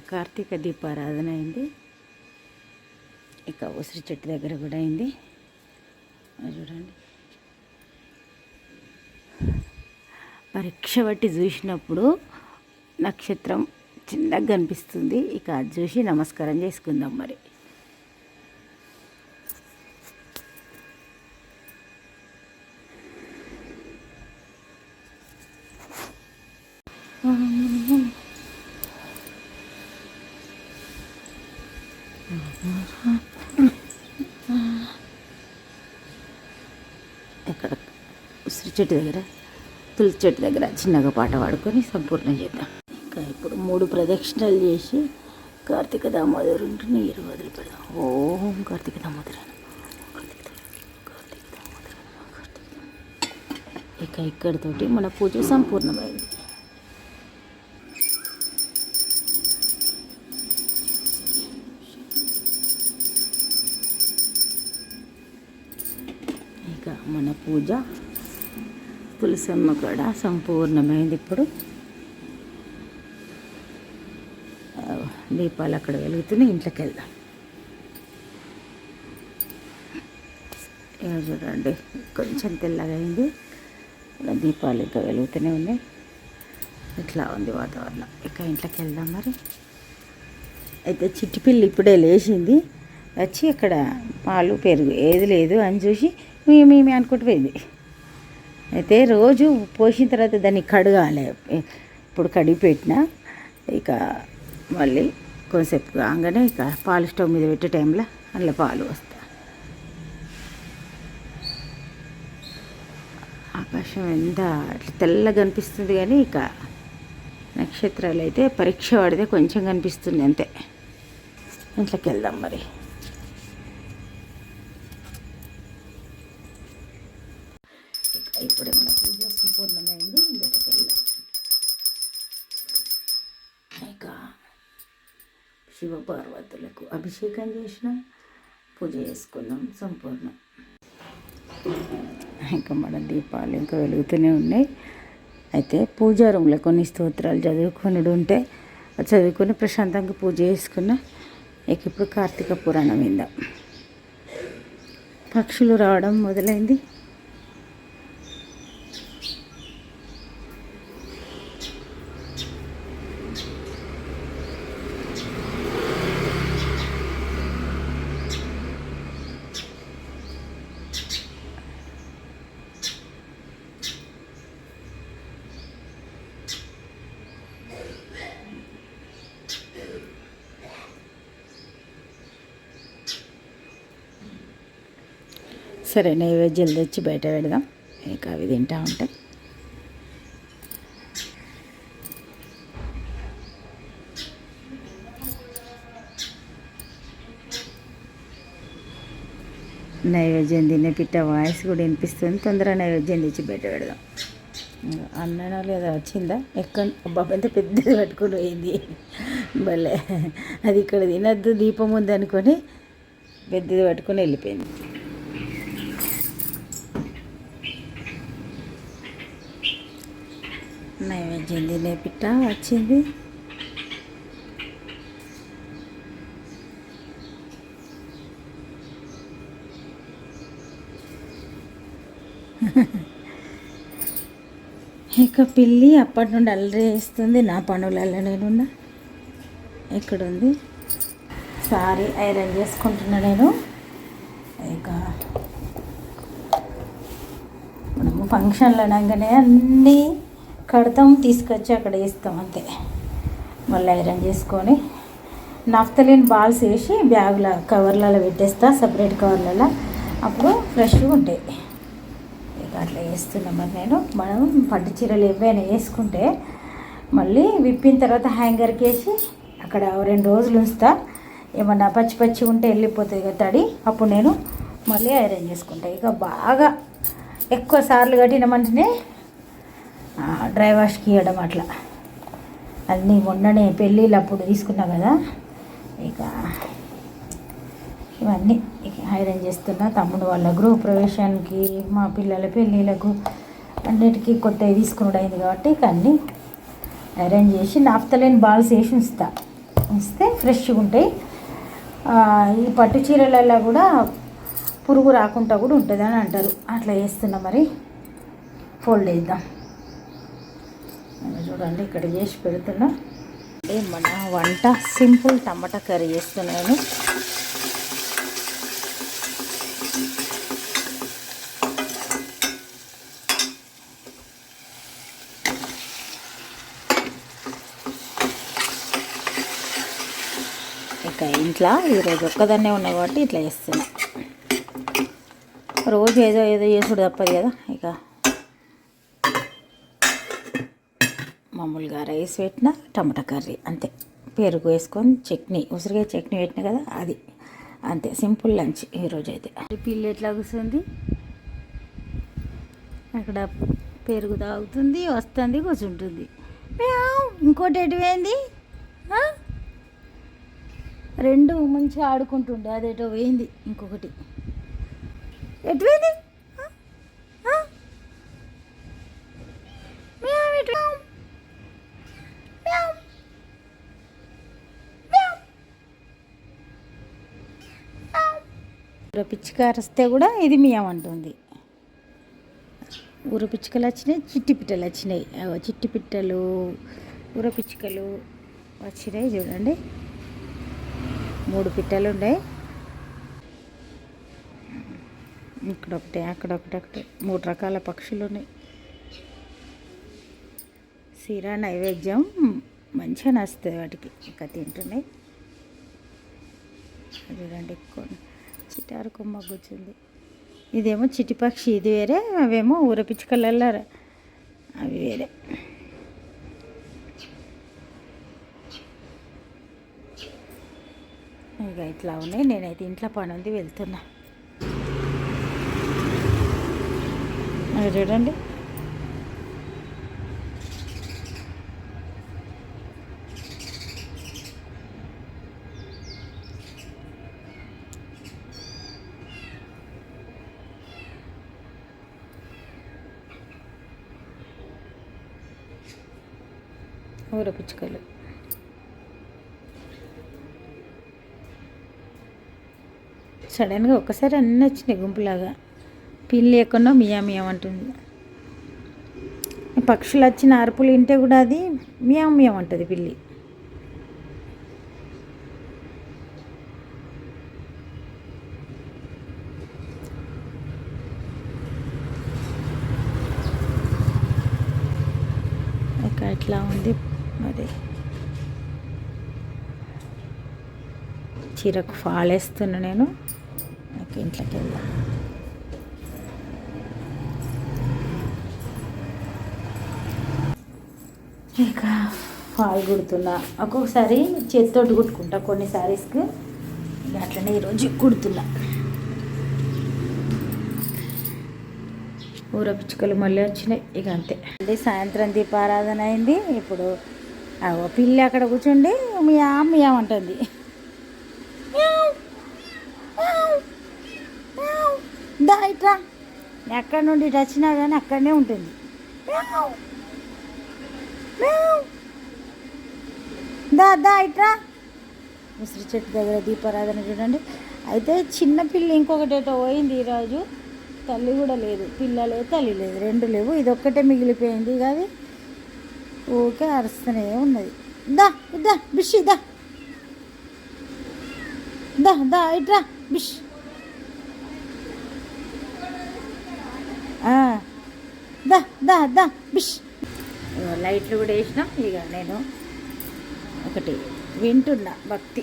కార్తీక దీపారాధన అయింది. ఇక ఉసిరి చెట్టు దగ్గర కూడా అయింది. అది చూడండి. పరీక్ష బట్టి చూసినప్పుడు నక్షత్రం చిన్నగా కనిపిస్తుంది. ఇక అది చూసి నమస్కారం చేసుకుందాం మరి. చెట్టు దగ్గర తులసి చెట్టు దగ్గర చిన్నగా పాట పాడుకొని సంపూర్ణం చేద్దాం. ఇంకా ఇప్పుడు మూడు ప్రదక్షిణలు చేసి కార్తీక దామోదరుంటి నీరు వదిలి పెడదాం. ఓం కార్తీక దామోదర కార్తీక దామోదర. ఇక ఇక్కడితోటి మన పూజ సంపూర్ణమైంది. ఇక మన పూజ పులసమ్మ కూడా సంపూర్ణమైంది ఇప్పుడు. దీపాలు అక్కడ వెలుగుతున్నాయి ఇంట్లోకి వెళ్దాం. ఇక చూడండి కొంచెం తెల్లగా అయింది. ఇలా దీపాలు ఇంకా వెలుగుతూనే ఉన్నాయి. ఇట్లా ఉంది వాతావరణం. ఇక ఇంట్లోకి వెళ్దాం మరి. అయితే చిట్టిపిల్లి ఇప్పుడే లేచింది. వచ్చి అక్కడ పాలు పెరుగు ఏది లేదు అని చూసి మేము మేమే అనుకుంటూ పోయింది. అయితే రోజు పోసిన తర్వాత దాన్ని కడగాలి. ఇప్పుడు కడిగి పెట్టిన ఇక మళ్ళీ కొంచెంసేపు కాగానే ఇక పాలు స్టవ్ మీద పెట్టే టైంలో అందులో పాలు వస్తా ఆకాశం ఎంత అట్లా తెల్లగా అనిపిస్తుంది కానీ ఇక నక్షత్రాలు అయితే పరీక్ష పడితే కొంచెం కనిపిస్తుంది అంతే. ఇంట్లోకి వెళ్దాం మరి. శివపార్వతులకు అభిషేకం చేసిన పూజ చేసుకున్నాం సంపూర్ణం. ఇంకా మన దీపాలు ఇంకా వెలుగుతూనే ఉన్నాయి. అయితే పూజా రూమ్లో కొన్ని స్తోత్రాలు చదువుకునుడు ఉంటే అది చదువుకొని ప్రశాంతంగా పూజ చేసుకున్న ఇక ఇప్పుడు కార్తీక పురాణం విందాం. పక్షులు రావడం మొదలైంది. సరే నైవేద్యాలు తెచ్చి బయట పెడదాం. ఇక అవి తింటా ఉంటాయి నైవేద్యం తినే పిట్ట వాయిస్ కూడా వినిపిస్తుంది. తొందరగా నైవేద్యం తెచ్చి బయట పెడదాం. అన్ననో లేదా? వచ్చిందా? ఎక్కడ? అబ్బా ఎంత పెద్దది పట్టుకుని పోయింది. భలే. అది ఇక్కడ తినద్దు దీపం ఉంది అనుకొని పెద్దది పట్టుకొని వెళ్ళిపోయింది. నైవేద్యం తినే పిట్ట వచ్చింది. ఇక పిల్లి అప్పటి నుండి అల్లరి వేస్తుంది నా పనులలో నేనున్నా. ఎక్కడుంది సారీ ఐరన్ చేసుకుంటున్నా నేను. ఇక మనము ఫంక్షన్లు అనగానే అన్నీ కడతాం తీసుకొచ్చి అక్కడ వేస్తాం అంతే. మళ్ళీ ఐరన్ చేసుకొని నఫ్తలిన్ బాల్స్ వేసి బ్యాగుల కవర్లలో పెట్టేస్తా సపరేట్ కవర్లలో. అప్పుడు ఫ్రెష్గా ఉంటాయి. ఇక అట్లా వేస్తున్నా మరి నేను. మనం పట్టు చీరలు ఏవైనా వేసుకుంటే మళ్ళీ విప్పిన తర్వాత హ్యాంగర్కి వేసి అక్కడ రెండు రోజులు ఉంచుతా. ఏమన్నా పచ్చి పచ్చి ఉంటే వెళ్ళిపోతుంది కదా తడి. అప్పుడు నేను మళ్ళీ ఐరన్ చేసుకుంటా. ఇక బాగా ఎక్కువ సార్లు కట్టినమంటేనే డ్రై వాష్కి ఇవ్వడం అట్లా. అన్నీ మొన్ననే పెళ్ళిళ్ళు అప్పుడు తీసుకున్నా కదా. ఇక ఇవన్నీ ఇక ఐరన్ చేస్తున్నా. తమ్ముడు వాళ్ళ గృహ ప్రవేశానికి మా పిల్లల పెళ్ళిళ్ళకు అన్నిటికీ కొత్తవి తీసుకున్నాడు అయింది కాబట్టి ఇక అన్నీ అరేంజ్ చేసి నాఫ్తలేని బాల్స్ వేసి ఉంచుతా. ఉంచితే ఫ్రెష్గా ఉంటాయి. ఈ పట్టు చీరలలో కూడా పురుగు రాకుండా కూడా ఉంటుంది అని అంటారు. అట్లా చేస్తున్నా మరి. ఫోల్డ్ చేద్దాం. చూడండి ఇక్కడ చేసి పెడుతున్నా. అంటే మన వంట సింపుల్ టమాటా కర్రీ చేస్తున్నాను. ఇక ఇంట్లో ఈరోజు ఒక్కదాన్నే ఉన్నా కాబట్టి ఇట్లా చేస్తున్నా. రోజు ఏదో ఏదో చేసుడు తప్పదు కదా ఇక మామూలుగా రైస్ పెట్టిన టమాటా కర్రీ అంతే. పెరుగు వేసుకొని చట్నీ ఉసిరికాయ చట్నీ పెట్టిన కదా అది. అంతే సింపుల్ లంచ్ ఈరోజు అయితే పిల్లి ఎట్లా కూర్చుంది అక్కడ పెరుగు తాగుతుంది వస్తుంది కూర్చుంటుంది ఇంకోటి ఎటువైంది? రెండు మంచిగా ఆడుకుంటుండే అదేటో పోయింది ఇంకొకటి. ఎటు ఊర పిచ్చికారు కూడా ఇది మియం అంటుంది. ఊర పిచ్చుకలు వచ్చినాయి చిట్టి పిట్టలు వచ్చినాయి. చిట్టి పిట్టలు ఊర పిచ్చుకలు వచ్చినాయి చూడండి. మూడు పిట్టలు ఉన్నాయి. ఇక్కడ ఒకటి అక్కడ. ఒకటి ఒకటి మూడు రకాల పక్షులు ఉన్నాయి. సిరా నైవేద్యం మంచిగా నచ్చుతుంది వాటికి. ఇంకా తింటున్నాయి. చూడండి కొన్ని చిటారు కొమ్మ కూర్చుంది ఇదేమో చిటిపక్షి ఇది వేరే అవేమో ఊర అవి వేరే. ఇక ఇట్లా ఉన్నాయి. నేనైతే ఇంట్లో పని ఉంది వెళ్తున్నా. చూడండి. ఊర పిచ్చుకలు సడన్గా ఒక్కసారి అన్నీ వచ్చినాయి గుంపులాగా. పిల్లి లేకుండా మియా మియా అంటుంది. పక్షులు వచ్చిన అరుపులు వింటే కూడా అది మియా మియా అంటుంది పిల్లి. ఇక ఇట్లా ఉంది? మరి. చీరకు ఫాలేస్తున్నా నేను. నాకు ఇంట్లోకి వెళ్దాం. ఇక ఫాల్ కుడుతున్నా. ఒక్కొక్కసారి చేతితోటి కుట్టుకుంటా కొన్ని శారీస్కి ఇక అట్లనే ఈరోజు కుడుతున్నా. ఊర పిచ్చుకలు మళ్ళీ వచ్చినాయి. ఇక అంతే. మళ్ళీ సాయంత్రం దీపారాధన అయింది. ఇప్పుడు పిల్లి అక్కడ కూర్చుండి మియా మియా అంటుంది. దా ఇట్రా. ఎక్కడి నుండి ఇటు వచ్చినా కానీ అక్కడనే ఉంటుంది. దా దా ఇట్రా. ఉసిరి చెట్టు దగ్గర దీపారాధన చూడండి. అయితే చిన్న పిల్లి ఇంకొకటి ఏటో పోయింది ఈరోజు. తల్లి కూడా లేదు. పిల్ల లేదు తల్లి లేదు. రెండు లేవు. ఇది ఒక్కటే మిగిలిపోయింది కాదు ఊకే అరుస్తూనే ఉన్నది. దా ఇద్దా బిష్ దా. దా దా ఇట్రా బిష్. దా దా దా బిష్. లైట్లు కూడా వేసినాం. ఇక నేను ఒకటి వింటున్నా భక్తి.